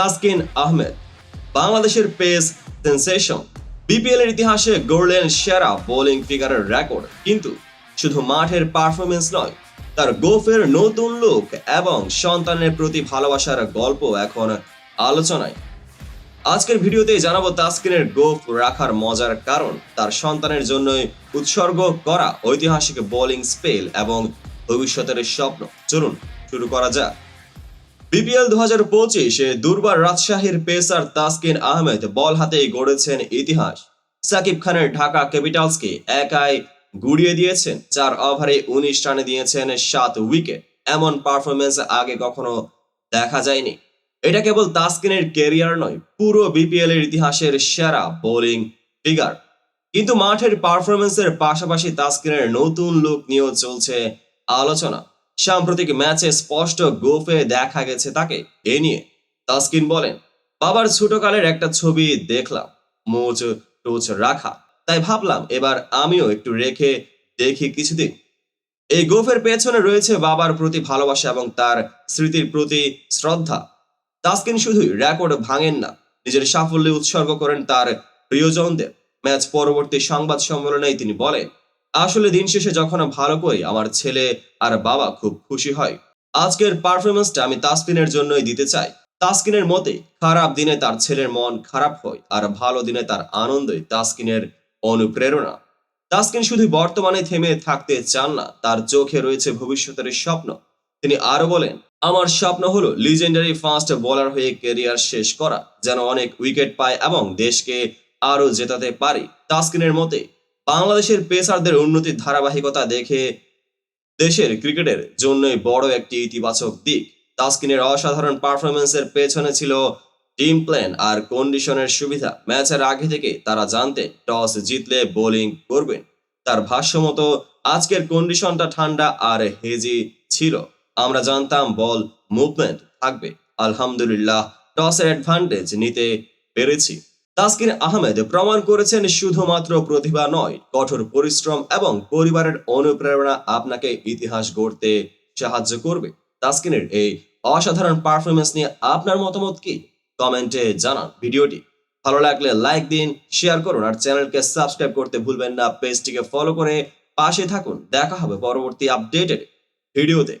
তাসকিন আহমেদ। বাংলাদেশের pace sensation. BPL এর ইতিহাসে গড়লেন সেরা বোলিং ফিগারের রেকর্ড, কিন্তু শুধু মাঠের পারফরমেন্স নয়, তার গোফের নতুন লুক এবং সন্তানের প্রতি ভালোবাসার গল্প এখন আলোচনায়। আজকের ভিডিওতে জানাব তাসকিনের গোফ রাখার মজার কারণ, তার সন্তানের জন্যই উৎসর্গ করা ঐতিহাসিক বোলিং স্পেল এবং ভবিষ্যতের স্বপ্ন। চলুন, শুরু করা যাক। বিপিএল দু হাজার পঁচিশে দুর্বার রাজশাহীর পেসার তাসকিন আহমেদ বল হাতেই গড়েছেন ইতিহাস। সাকিব খানের ঢাকা ক্যাপিটালসকে একাই গুড়িয়ে দিয়েছেন। চার ওভারে উনিশ রানে দিয়েছেন সাত উইকেট। এমন পারফরমেন্স আগে কখনো দেখা যায়নি। এটা কেবল তাসকিনের কেরিয়ার নয়, পুরো বিপিএল এর ইতিহাসের সেরা বোলিং ফিগার। কিন্তু মাঠের পারফরমেন্সের পাশাপাশি তাসকিনের নতুন লুক নিয়েও চলছে আলোচনা। সাম্প্রতিক ম্যাচে স্পষ্ট গোফে দেখা গেছে তাকে। এ নিয়ে তাসকিন বলেন, বাবার ছোটকালের একটা ছবি দেখলাম মোচ টোচ রাখা। তাই ভাবলাম এবার আমিও একটু রেখে দেখি কিছুদিন। এই গোফের পেছনে রয়েছে বাবার প্রতি ভালোবাসা এবং তার স্মৃতির প্রতি শ্রদ্ধা। তাসকিন শুধুই রেকর্ড ভাঙেন না, নিজের সাফল্যে উৎসর্গ করেন তার প্রিয়জনদের। ম্যাচ পরবর্তী সংবাদ সম্মেলনে তিনি বলেন আসলে দিন শেষে যখন ভালো করি, আমার ছেলে আর বাবা খুব খুশি হয়। আজকের পারফরমেন্সটা আমি তাসকিনের জন্যই দিতে চাই। তাসকিনের মতে, খারাপ দিনে তার ছেলের মন খারাপ হয় আর ভালো দিনে তার আনন্দই তাসকিনের অনুপ্রেরণা। তাসকিন শুধু বর্তমানে থেমে থাকতে চান না, তার চোখে রয়েছে ভবিষ্যতের স্বপ্ন। তিনি আরও বলেন, আমার স্বপ্ন হলো লিজেন্ডারি ফার্স্ট বোলার হয়ে কেরিয়ার শেষ করা, যেন অনেক উইকেট পায় এবং দেশকে আরও জেতাতে পারি। তাসকিনের মতে বাংলাদেশের পেসারদের উন্নতির ধারাবাহিকতা দেখে দেশের ক্রিকেটের জন্যই বড় একটি ইতিবাচক দিক। তাসকিনের অসাধারণ পারফরমেন্সের পেছনে ছিল টিম প্ল্যান আর কন্ডিশনের সুবিধা। ম্যাচের আগে থেকে তারা জানতে টস জিতলে বোলিং করবেন। তার ভাষ্য মতো আজকের কন্ডিশনটা ঠান্ডা আর হেজি ছিল। আমরা জানতাম বল মুভমেন্ট থাকবে। আলহামদুলিল্লাহ, টসের অ্যাডভান্টেজ নিতে পেরেছি। তাসকিন আহমেদ প্রমাণ করেছেন শুধুমাত্র প্রতিভা নয়, কঠোর পরিশ্রম এবং পরিবারের অনুপ্রেরণা আপনাকে ইতিহাস গড়তে সাহায্য করবে। তাসকিনের এই অসাধারণ পারফরমেন্স নিয়ে আপনার মতামত কি? কমেন্টে জানান ভিডিওটি। ভালো লাগলে লাইক দিন শেয়ার করুন আর চ্যানেলকে সাবস্ক্রাইব করতে ভুলবেন না। পেজটিকে ফলো করে পাশে থাকুন। দেখা হবে পরবর্তী আপডেটেড ভিডিওতে।